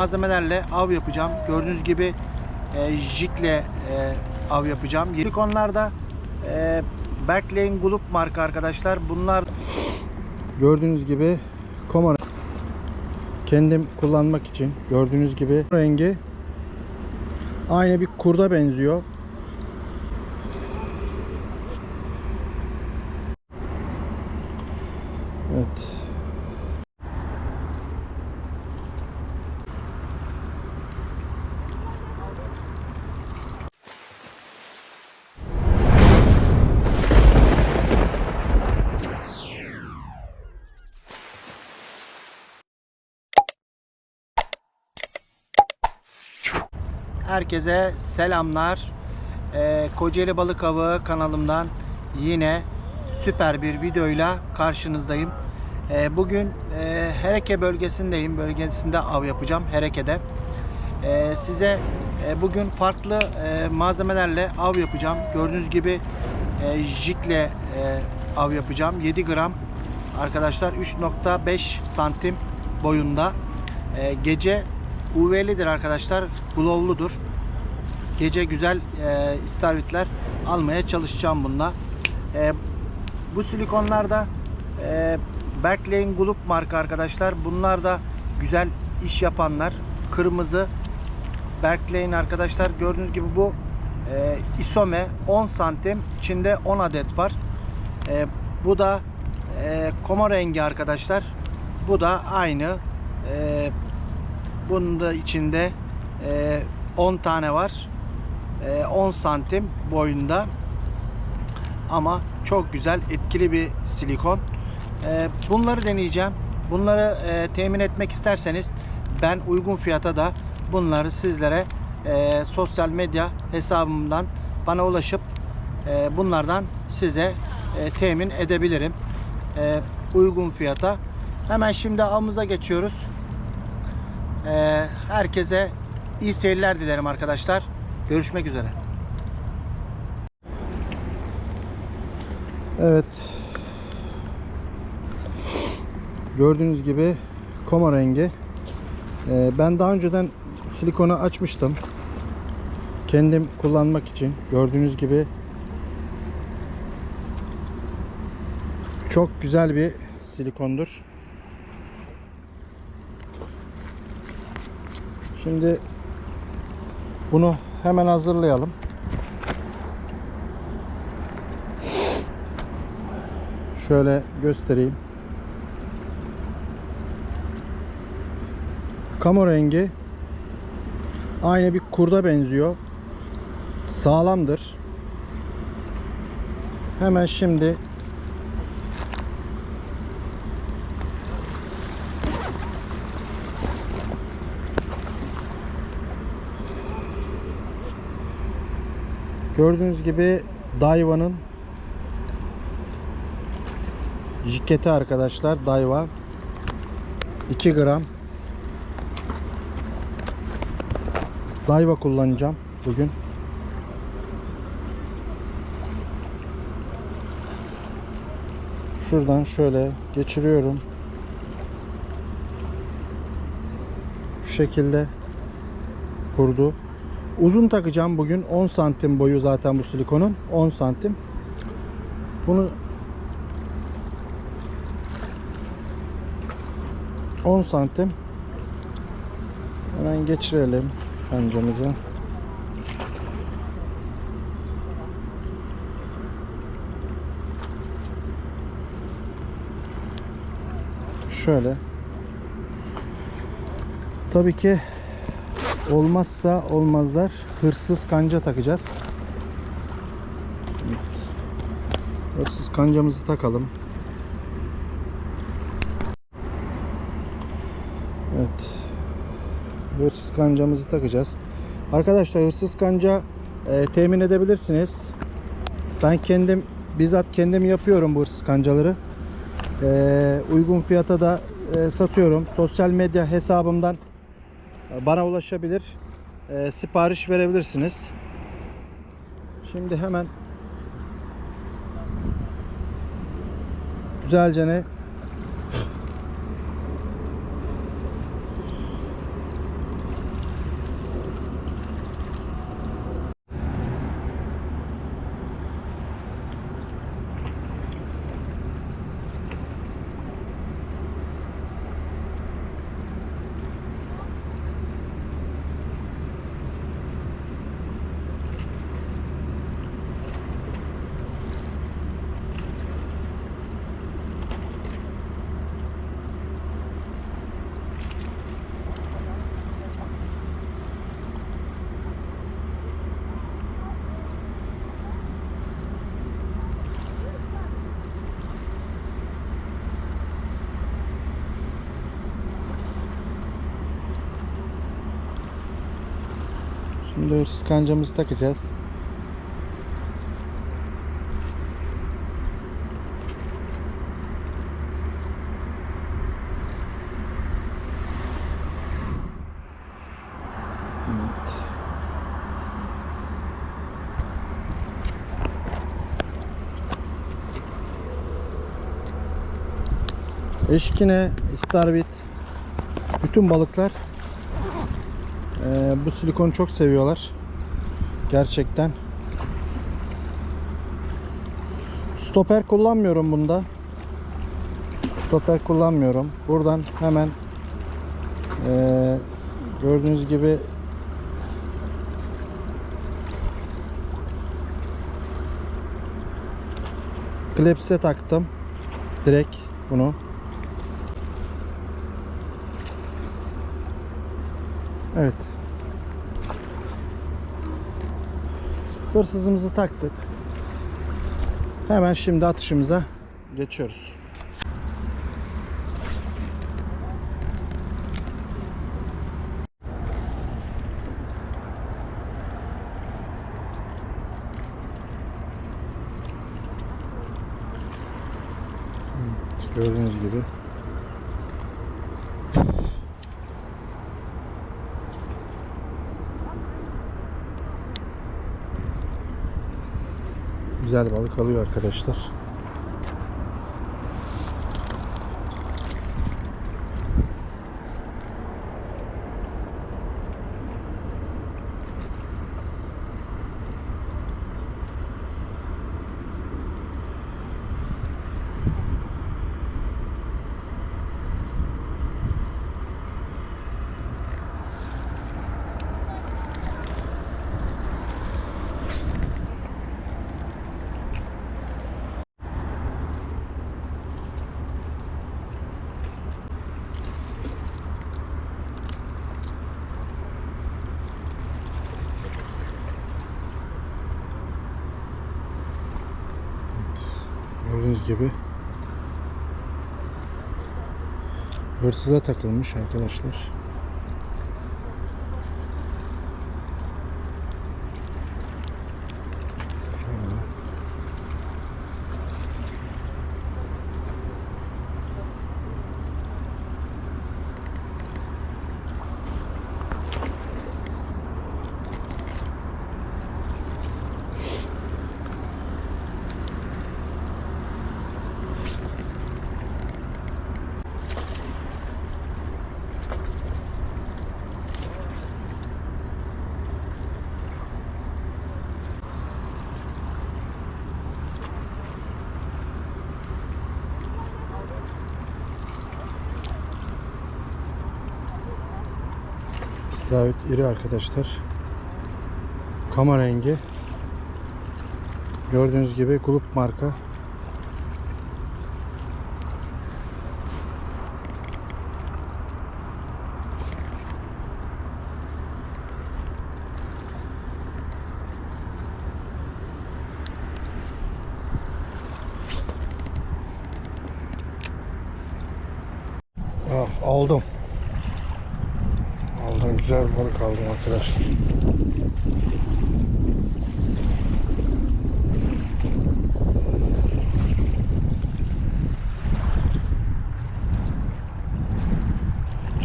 malzemelerle av yapacağım. Gördüğünüz gibi e, jikle e, av yapacağım. Silikonlarda e, Berkley'in Gulup marka arkadaşlar. Bunlar gördüğünüz gibi Komar kendim kullanmak için gördüğünüz gibi rengi aynı bir kurda benziyor. Evet. Herkese selamlar. Ee, Kocaeli Balık Avı kanalımdan yine süper bir videoyla karşınızdayım. Ee, bugün e, Hereke bölgesindeyim. Bölgesinde av yapacağım. Hereke'de. Ee, size e, bugün farklı e, malzemelerle av yapacağım. Gördüğünüz gibi e, jikle e, av yapacağım. 7 gram arkadaşlar 3.5 santim boyunda. Gece UV'lidir arkadaşlar. Glow'ludur. Gece güzel e, istavritler almaya çalışacağım bununla. E, bu silikonlarda e, Berkley'in Gulup marka arkadaşlar. Bunlar da güzel iş yapanlar. Kırmızı Berkley'in arkadaşlar gördüğünüz gibi bu e, isome 10 santim içinde 10 adet var. E, bu da e, koma rengi arkadaşlar. Bu da aynı. E, bunun da içinde e, 10 tane var. E, 10 santim boyunda. Ama çok güzel etkili bir silikon. E, bunları deneyeceğim. Bunları e, temin etmek isterseniz ben uygun fiyata da bunları sizlere e, sosyal medya hesabımdan bana ulaşıp e, bunlardan size e, temin edebilirim. E, uygun fiyata. Hemen şimdi avımıza geçiyoruz. Ee, herkese iyi seyirler dilerim arkadaşlar. Görüşmek üzere. Evet. Gördüğünüz gibi koma rengi. Ee, ben daha önceden silikonu açmıştım. Kendim kullanmak için. Gördüğünüz gibi çok güzel bir silikondur. Şimdi bunu hemen hazırlayalım. Şöyle göstereyim. Kamo rengi aynı bir kurda benziyor. Sağlamdır. Hemen şimdi Gördüğünüz gibi Daiwa'nın jiketi arkadaşlar Daiwa 2 gram. Daiwa kullanacağım bugün. Şuradan şöyle geçiriyorum. Şu şekilde kurdu Uzun takacağım bugün. 10 santim boyu zaten bu silikonun. 10 santim. Bunu 10 santim hemen geçirelim kancamızı. Şöyle. Tabii ki olmazsa olmazlar hırsız kanca takacağız. Evet. Hırsız kancamızı takalım. Evet. Hırsız kancamızı takacağız. Arkadaşlar hırsız kanca e, temin edebilirsiniz. Ben kendim bizzat kendim yapıyorum bu hırsız kancaları. E, uygun fiyata da e, satıyorum. Sosyal medya hesabımdan bana ulaşabilir. E, sipariş verebilirsiniz. Şimdi hemen güzelce ne Şimdi hırsız kancamızı takacağız. Eşkine, istavrit, bütün balıklar bu silikonu çok seviyorlar. Gerçekten. Stoper kullanmıyorum bunda. Stoper kullanmıyorum. Buradan hemen eee, gördüğünüz gibi klepse taktım. Direkt bunu. Evet. Hırsızımızı taktık. Hemen şimdi atışımıza geçiyoruz. Gördüğünüz gibi güzel balık alıyor arkadaşlar. Gördüğünüz gibi hırsıza takılmış arkadaşlar. Şöyle. İstavrit iri arkadaşlar. Kama rengi. Gördüğünüz gibi kulüp marka. Ah, aldım. Güzel balık aldım arkadaşlar.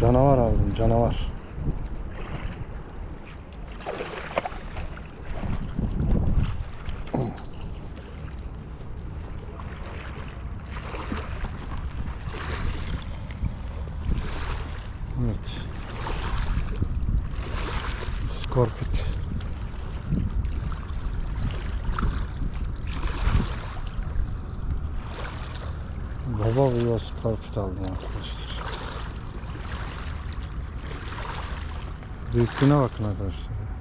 Canavar aldım canavar. Evet. Skorpit. Baba bir skorpit aldım arkadaşlar. Büyüklüğüne bakın arkadaşlar.